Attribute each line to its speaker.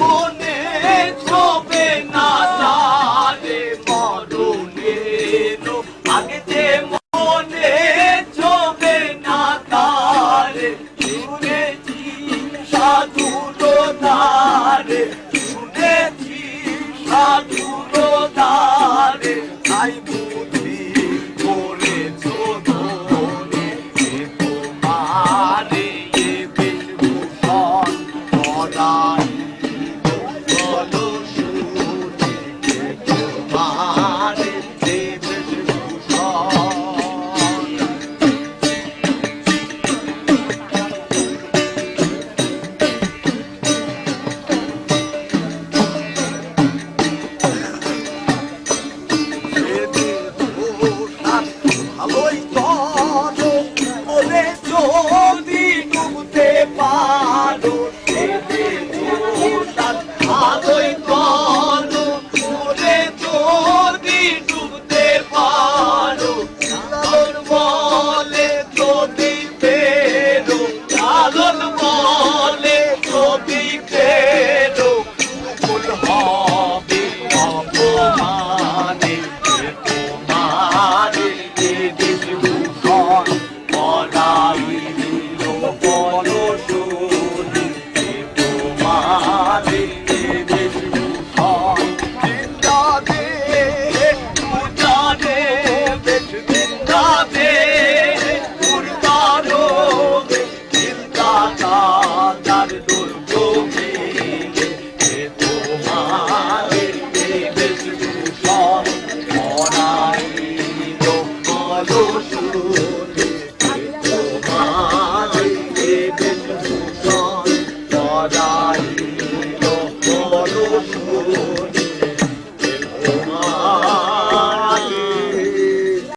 Speaker 1: মনে ছোবে না তারে মরুনে আগেতে মনে ছোবে না তারে শুনেছি সাধুর তারে শুনেছি সাধুর তারে আইবু It's Lord.